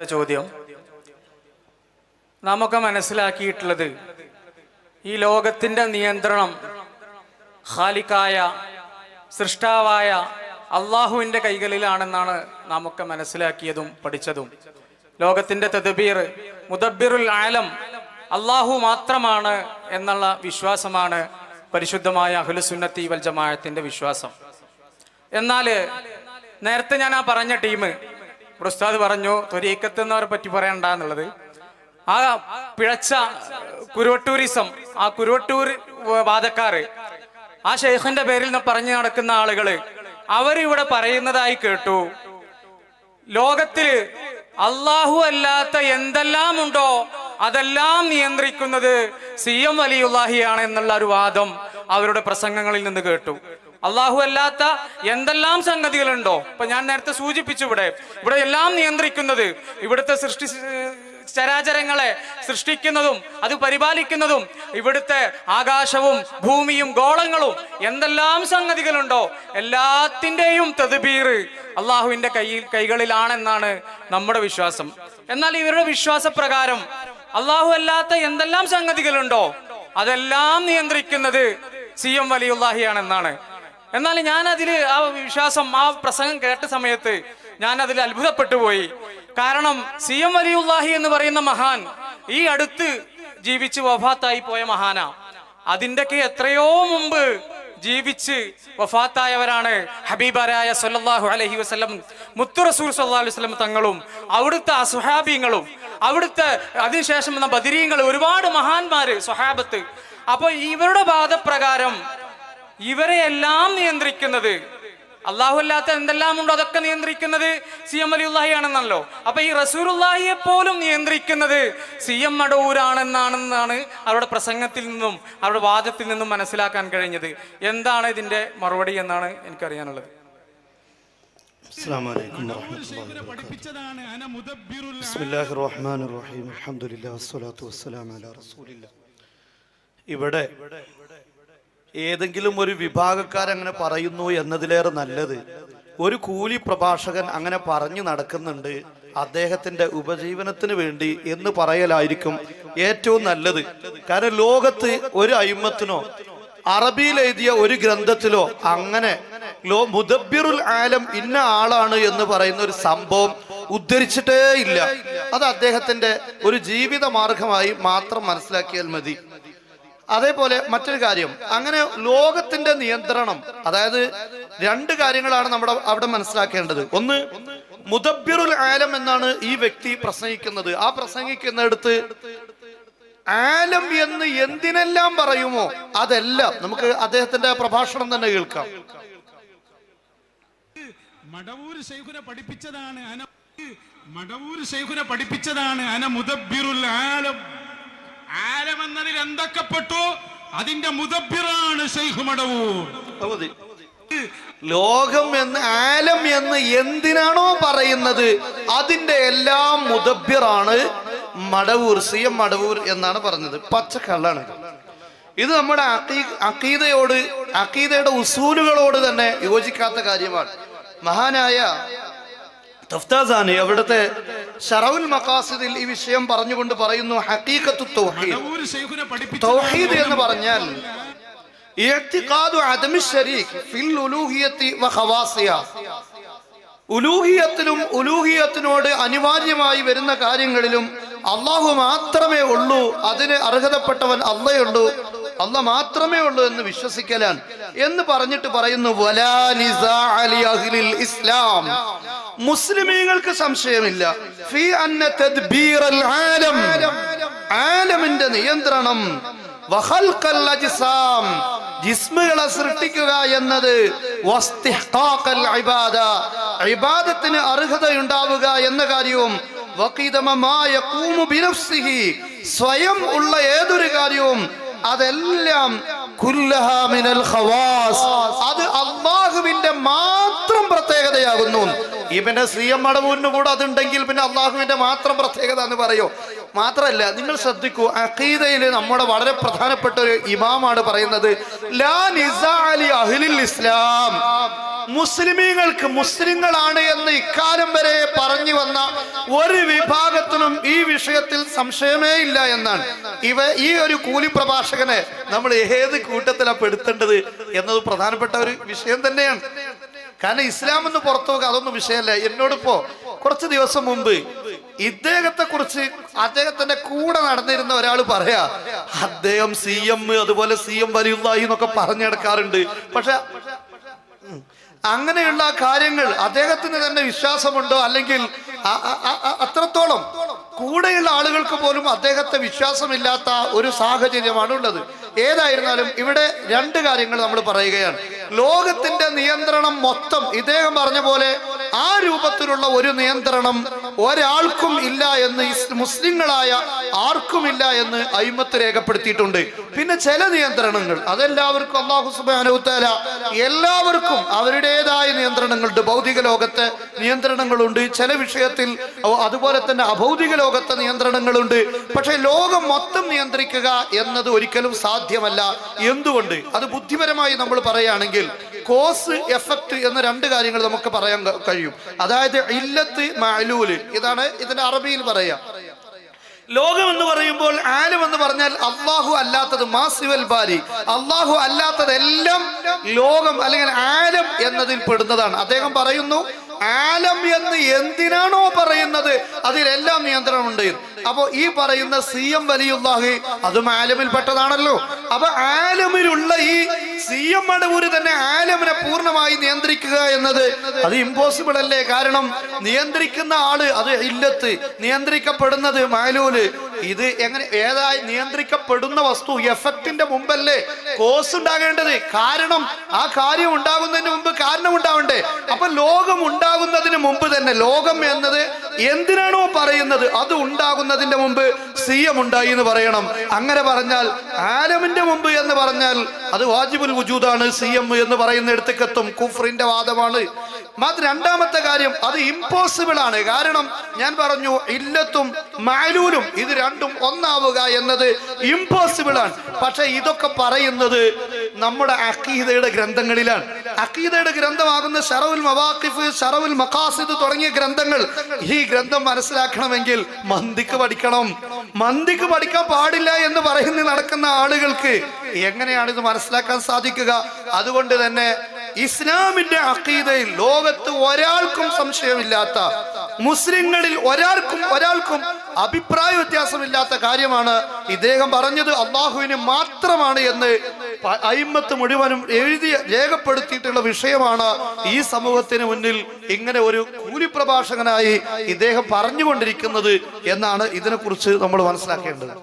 ചോദ്യം. നമുക്ക് മനസ്സിലാക്കിയിട്ടുള്ളത് ഈ ലോകത്തിന്റെ നിയന്ത്രണം ഖാലിക്കായ സൃഷ്ടാവായ അള്ളാഹുവിന്റെ കൈകളിലാണെന്നാണ് നമുക്ക് മനസ്സിലാക്കിയതും പഠിച്ചതും. ലോകത്തിന്റെ തെതുബീർ മുദബിറുൽ ആലം അള്ളാഹു മാത്രമാണ് എന്നുള്ള വിശ്വാസമാണ് പരിശുദ്ധമായ അഹ്ലുസുന്നത്തി വൽ ജമാഅത്തിന്റെ വിശ്വാസം. എന്നാൽ നേരത്തെ ഞാൻ ആ പറഞ്ഞ ടീം ഉസ്താദ് പറഞ്ഞു തൊരീക്കത്ത് എന്നവരെ പറ്റി പറയണ്ട എന്നുള്ളത്. ആ പിഴച്ച കുരുവട്ടൂരിസം ആ കുരുവട്ടൂർ വാദക്കാര് ആ ഷെയ്ഖിന്റെ പേരിൽ നിന്ന് പറഞ്ഞു നടക്കുന്ന ആളുകൾ അവരിവിടെ പറയുന്നതായി കേട്ടു. ലോകത്തിൽ അള്ളാഹു അല്ലാത്ത എന്തെല്ലാം ഉണ്ടോ അതെല്ലാം നിയന്ത്രിക്കുന്നത് സി എം വലിയുല്ലാഹിയാണ് എന്നുള്ള ഒരു വാദം അവരുടെ പ്രസംഗങ്ങളിൽ നിന്ന് കേട്ടു. അള്ളാഹു അല്ലാത്ത എന്തെല്ലാം സംഗതികളുണ്ടോ? ഇപ്പൊ ഞാൻ നേരത്തെ സൂചിപ്പിച്ചു ഇവിടെ. ഇവിടെ എല്ലാം നിയന്ത്രിക്കുന്നത് ഇവിടുത്തെ സൃഷ്ടി ചരാചരങ്ങളെ സൃഷ്ടിക്കുന്നതും അത് പരിപാലിക്കുന്നതും ഇവിടുത്തെ ആകാശവും ഭൂമിയും ഗോളങ്ങളും എന്തെല്ലാം സംഗതികളുണ്ടോ? എല്ലാത്തിന്റെയും തദ്ബീർ അള്ളാഹുവിന്റെ കയ്യിൽ കൈകളിലാണെന്നാണ് നമ്മുടെ വിശ്വാസം. എന്നാൽ ഇവരുടെ വിശ്വാസപ്രകാരം അള്ളാഹു അല്ലാത്ത എന്തെല്ലാം സംഗതികളുണ്ടോ? അതെല്ലാം നിയന്ത്രിക്കുന്നത് സി എം വലിയുല്ലാഹിയാണെന്നാണ് എന്നാൽ ഞാൻ അതിൽ ആ വിശ്വാസം ആ പ്രസംഗം കേട്ട സമയത്ത് ഞാൻ അതിൽ അത്ഭുതപ്പെട്ടു പോയി. കാരണം സി എം വലിയുല്ലാഹി എന്ന് പറയുന്ന മഹാൻ ഈ അടുത്ത് ജീവിച്ച് വഫാത്തായി പോയ മഹാനാ. അതിന്റെയൊക്കെ എത്രയോ മുമ്പ് ജീവിച്ച് വഫാത്തായവരാണ് ഹബീബാരായ സൊല്ലാഹു അലഹി വസ്ലം മുത്തു റസൂൽ സല്ലല്ലാഹു അലൈഹി വസല്ലം തങ്ങളും അവിടുത്തെ അസുഹാബിങ്ങളും അവിടുത്തെ അതിനുശേഷം വന്ന ബദിരീങ്ങൾ ഒരുപാട് മഹാന്മാര് സ്വഹാബത്ത്. അപ്പൊ ഇവരുടെ വാദപ്രകാരം ഇവരെ എല്ലാം നിയന്ത്രിക്കുന്നത് അള്ളാഹു അല്ലാത്ത എന്തെല്ലാം ഉണ്ടോ അതൊക്കെ നിയന്ത്രിക്കുന്നത് സി എം അലിയുല്ലാഹി ആണെന്നല്ലോ അപ്പൊ ഈ റസൂലുല്ലാഹിയെ പോലും നിയന്ത്രിക്കുന്നത് സി എം മടവൂരാണെന്നാണെന്നാണ് അവരുടെ പ്രസംഗത്തിൽ നിന്നും അവരുടെ വാദത്തിൽ നിന്നും മനസ്സിലാക്കാൻ കഴിഞ്ഞത് എന്താണ് ഇതിന്റെ മറുപടി എന്നാണ് എനിക്കറിയാനുള്ളത് السلام عليكم ورحمة الله وبركاته പഠിപ്പിച്ചതാണ് അന മുദബ്ബിറുൽ بسم الله الرحمن الرحيم الحمد لله والصلاة والسلام على رسول الله ഇവിടെ ഏതെങ്കിലും ഒരു വിഭാഗക്കാരങ്ങനെ പറയുന്നു എന്നതിലേറെ നല്ലത്. ഒരു കൂലി പ്രഭാഷകൻ അങ്ങനെ പറഞ്ഞു നടക്കുന്നുണ്ട് അദ്ദേഹത്തിന്റെ ഉപജീവനത്തിന് വേണ്ടി എന്ന് പറയലായിരിക്കും ഏറ്റവും നല്ലത്. കാരണം ലോകത്ത് ഒരു അയിമത്തിനോ അറബിയിൽ എഴുതിയ ഒരു ഗ്രന്ഥത്തിലോ അങ്ങനെ ലോ മുദബിറുൽ ആലം ഇന്ന ആളാണ് എന്ന് പറയുന്ന ഒരു സംഭവം ഉദ്ധരിച്ചിട്ടേ ഇല്ല. അത് അദ്ദേഹത്തിന്റെ ഒരു ജീവിത മാർഗമായി മാത്രം മനസ്സിലാക്കിയാൽ മതി. അതേപോലെ മറ്റൊരു കാര്യം. അങ്ങനെ ലോകത്തിന്റെ നിയന്ത്രണം അതായത് രണ്ട് കാര്യങ്ങളാണ് നമ്മുടെ അവിടെ മനസ്സിലാക്കേണ്ടത്. ഒന്ന് മുദബിറുൽ ആലം എന്നാണ് ഈ വ്യക്തി പ്രസംഗിക്കുന്നത്. ആ പ്രസംഗിക്കുന്നിടത്ത് ആലം എന്ന് എന്തിനെല്ലാം പറയുമോ അതെല്ലാം നമുക്ക് അദ്ദേഹത്തിന്റെ പ്രഭാഷണം തന്നെ കേൾക്കാം. മടവൂർ ശൈഖുനെ പഠിപ്പിച്ചതാണ് മടവൂർ ശൈഖുനെ പഠിപ്പിച്ചതാണ് അന ആലം. ആലം എന്നതിൽ എന്തൊക്കെ പെട്ടു? അതിന്റെ മുതബിറാണ് ലോകം എന്ന് ആലം എന്ന് എന്തിനാണോ പറയുന്നത്? അതിന്റെ എല്ലാം മുതബിറാണ് മടവൂർ സി എം മടവൂർ എന്നാണ് പറഞ്ഞത്. പച്ചക്കള്ളാണ് ഇത്. നമ്മുടെ അക്കീ- അക്കീതയോട് അക്കീതയുടെ ഉസൂലുകളോട് തന്നെ യോജിക്കാത്ത കാര്യമാണ്. മഹാനായ തഫ്താസാനി അവിടുത്തെ ഷറവുൽ മക്കാസിദിൽ ഈ വിഷയം പറഞ്ഞുകൊണ്ട് പറയുന്നു ഹക്കീക്കത്തു തൗഹീദ്. തൗഹീദ് എന്ന് പറഞ്ഞാൽ ഉലൂഹിയത്തിലും ഉലൂഹിയത്തിനോട് അനിവാര്യമായി വരുന്ന കാര്യങ്ങളിലും അള്ളാഹു മാത്രമേ ഉള്ളൂ അതിന് അർഹതപ്പെട്ടവൻ അള്ളയുള്ളൂ അല്ല മാത്രമേ ഉള്ളൂ എന്ന് വിശ്വസിക്കലാണ്. എന്ന് പറഞ്ഞിട്ട് പറയുന്നു വലാ ഇസ്ലാം. മുസ്ലിമീങ്ങൾക്ക് സംശയമില്ല. ഫീ അന്ന തദ്ബീറൽ ആലം. ആലമിന്റെ നിയന്ത്രണം. വഖൽഖൽ അജ്സാം. ജിസ്മുകളെ സൃഷ്ടിക്കുക എന്നത് ഇബാദത്തിന് അർഹതയുണ്ടാവുക എന്ന കാര്യവും സ്വയം ഉള്ള ഏതൊരു കാര്യവും അതെല്ലാം അത് അള്ളാഹുവിന്റെ മാത്രം പ്രത്യേകതയാകുന്നു ഇവന്റെ സി എം മടവൂരിന് കൂടെ അതുണ്ടെങ്കിൽ പിന്നെ അള്ളാഹുവിന്റെ മാത്രം പ്രത്യേകത എന്ന് പറയോ? മാത്രമല്ല നിങ്ങൾ ശ്രദ്ധിക്കൂ അഖീദയിൽ നമ്മുടെ വളരെ പ്രധാനപ്പെട്ട ഒരു ഇമാമാണ് പറയുന്നത് ലാ ഇസ്ലാം. മുസ്ലിമീങ്ങൾക്ക് മുസ്ലിങ്ങളാണ് എന്ന് ഇക്കാലം വരെ പറഞ്ഞു വന്ന ഒരു വിഭാഗത്തിനും ഈ വിഷയത്തിൽ സംശയമേ ഇല്ല എന്നാണ്. ഇവ ഈ ഒരു കൂലി പ്രഭാഷകനെ നമ്മൾ ഏത് കൂട്ടത്തിലാണ് പെടുത്തേണ്ടത് എന്നത് പ്രധാനപ്പെട്ട ഒരു വിഷയം തന്നെയാണ്. കാരണം ഇസ്ലാം എന്ന് പുറത്തു അതൊന്നും വിഷയമല്ല. എന്നോടിപ്പോ കുറച്ച് ദിവസം മുമ്പ് ഇദ്ദേഹത്തെ കുറിച്ച് അദ്ദേഹത്തിന്റെ കൂടെ നടന്നിരുന്ന ഒരാൾ പറയാ അദ്ദേഹം സി എം അതുപോലെ സി എം വലിയുള്ളായി എന്നൊക്കെ പറഞ്ഞെടുക്കാറുണ്ട്. പക്ഷെ. അങ്ങനെയുള്ള കാര്യങ്ങൾ അദ്ദേഹത്തിന് തന്നെ വിശ്വാസമുണ്ടോ? അല്ലെങ്കിൽ അത്രത്തോളം കൂടെയുള്ള ആളുകൾക്ക് പോലും അദ്ദേഹത്തെ വിശ്വാസമില്ലാത്ത ഒരു സാഹചര്യമാണ് ഉള്ളത്. ഏതായിരുന്നാലും ഇവിടെ രണ്ട് കാര്യങ്ങൾ നമ്മൾ പറയുകയാണ്. ലോകത്തിന്റെ നിയന്ത്രണം മൊത്തം ഇദ്ദേഹം പറഞ്ഞ പോലെ ആ രൂപത്തിലുള്ള ഒരു നിയന്ത്രണം ഒരാൾക്കും ഇല്ല എന്ന് മുസ്ലിങ്ങളായ ആർക്കും ഇല്ല എന്ന് അയിമത്ത് രേഖപ്പെടുത്തിയിട്ടുണ്ട്. പിന്നെ ചില നിയന്ത്രണങ്ങൾ അതെല്ലാവർക്കും അള്ളാഹു സുബാനുത്തല എല്ലാവർക്കും അവരുടേതായ നിയന്ത്രണങ്ങളുണ്ട്. ഭൗതിക ലോകത്തെ നിയന്ത്രണങ്ങളുണ്ട്. ചില വിഷയത്തിൽ അതുപോലെ തന്നെ അഭൗതിക ലോകത്തെ നിയന്ത്രണങ്ങളുണ്ട്. പക്ഷെ ലോകം മൊത്തം നിയന്ത്രിക്കുക എന്നത് ഒരിക്കലും സാധ്യമല്ല. എന്തുകൊണ്ട്? അത് ബുദ്ധിപരമായി നമ്മൾ പറയുകയാണെങ്കിൽ കോസ് എഫക്ട് എന്ന രണ്ട് കാര്യങ്ങൾ നമുക്ക് പറയാൻ കഴിയും. അതായത് ഇല്ലത്ത് മാലൂൽ ഇതാണ് ഇതിന്റെ അറബിയിൽ പറയാം. ലോകം എന്ന് പറയുമ്പോൾ ആലം എന്ന് പറഞ്ഞാൽ അള്ളാഹു അല്ലാത്തത് മാസിവൽ ബാരി. അള്ളാഹു അല്ലാത്തതെല്ലാം ലോകം അല്ലെങ്കിൽ ആലം എന്നതിൽ പെടുന്നതാണ്. അദ്ദേഹം പറയുന്നു ആലം എന്ന് എന്തിനാണോ പറയുന്നത്? അതിലെല്ലാം നിയന്ത്രണമുണ്ട്. അപ്പോ ഈ പറയുന്ന സി എം വലിയുള്ളാഹി അതും ആലമിൽ പെട്ടതാണല്ലോ അപ്പൊ ആലമിലുള്ള ഈ സി എം മടവൂര് തന്നെ ആലമിനെ പൂർണമായി നിയന്ത്രിക്കുക എന്നത് അത് ഇമ്പോസിബിൾ അല്ലേ? കാരണം നിയന്ത്രിക്കുന്ന ആൾ അത് ഇല്ലത്ത്. നിയന്ത്രിക്കപ്പെടുന്നത് മാലൂൽ. ഇത് എങ്ങനെ ഏതായി നിയന്ത്രിക്കപ്പെടുന്ന വസ്തു എഫക്റ്റിന്റെ മുമ്പല്ലേ? കോസ് ഉണ്ടാകേണ്ടത്. കാരണം ആ കാര്യം ഉണ്ടാകുന്നതിന് മുമ്പ് കാരണം ഉണ്ടാവണ്ടേ? അപ്പൊ ലോകം ഉണ്ടാകുന്നതിന് മുമ്പ് തന്നെ ലോകം എന്നത് എന്തിനാണോ പറയുന്നത്? അത് ഉണ്ടാകുന്നതിന്റെ മുമ്പ് സി എം ഉണ്ടായി എന്ന് പറയണം. അങ്ങനെ പറഞ്ഞാൽ ആലമിന്റെ മുമ്പ് എന്ന് പറഞ്ഞാൽ അത് വാജിബുൽ വുജൂദാണ് സി എം എന്ന് പറയുന്നിടത്തേക്കെത്തും കുഫറിന്റെ വാദമാണ്. മാത്ര രണ്ടാമത്തെ കാര്യം അത് ഇമ്പോസിബിൾ ആണ്. കാരണം ഞാൻ പറഞ്ഞു ഇല്ലത്തും മാലൂലും ഇത് രണ്ടും ഒന്നാവുക എന്നത് ഇമ്പോസിബിൾ ആണ്. പക്ഷെ ഇതൊക്കെ പറയുന്നത് നമ്മുടെ അക്കീതയുടെ ഗ്രന്ഥങ്ങളിലാണ്. അക്കീതയുടെ ഗ്രന്ഥമാകുന്ന ഷറവുൽ മവാഖിഫ് ഷറവുൽ മഖാസിദ് തുടങ്ങിയ ഗ്രന്ഥങ്ങൾ ഈ ഗ്രന്ഥം മനസ്സിലാക്കണമെങ്കിൽ മന്തിക്ക് പഠിക്കണം. മന്തിക്ക് പഠിക്കാൻ പാടില്ല എന്ന് പറയുന്ന നടക്കുന്ന ആളുകൾക്ക് എങ്ങനെയാണ് ഇത് മനസ്സിലാക്കാൻ സാധിക്കുക? അതുകൊണ്ട് തന്നെ ഇസ്ലാമിന്റെ അക്കീദയിൽ ലോകത്ത് ഒരാൾക്കും സംശയമില്ലാത്ത മുസ്ലിങ്ങളിൽ ഒരാൾക്കും ഒരാൾക്കും അഭിപ്രായ വ്യത്യാസമില്ലാത്ത കാര്യമാണ് ഇദ്ദേഹം പറഞ്ഞത്. അള്ളാഹുവിന് മാത്രമാണ് എന്ന് അയിമത്ത് മുഴുവനും എഴുതി രേഖപ്പെടുത്തിയിട്ടുള്ള വിഷയമാണ് ഈ സമൂഹത്തിന് മുന്നിൽ ഇങ്ങനെ ഒരു കൂലിപ്രഭാഷകനായി ഇദ്ദേഹം പറഞ്ഞുകൊണ്ടിരിക്കുന്നത് എന്നാണ് ഇതിനെക്കുറിച്ച് നമ്മൾ മനസ്സിലാക്കേണ്ടത്.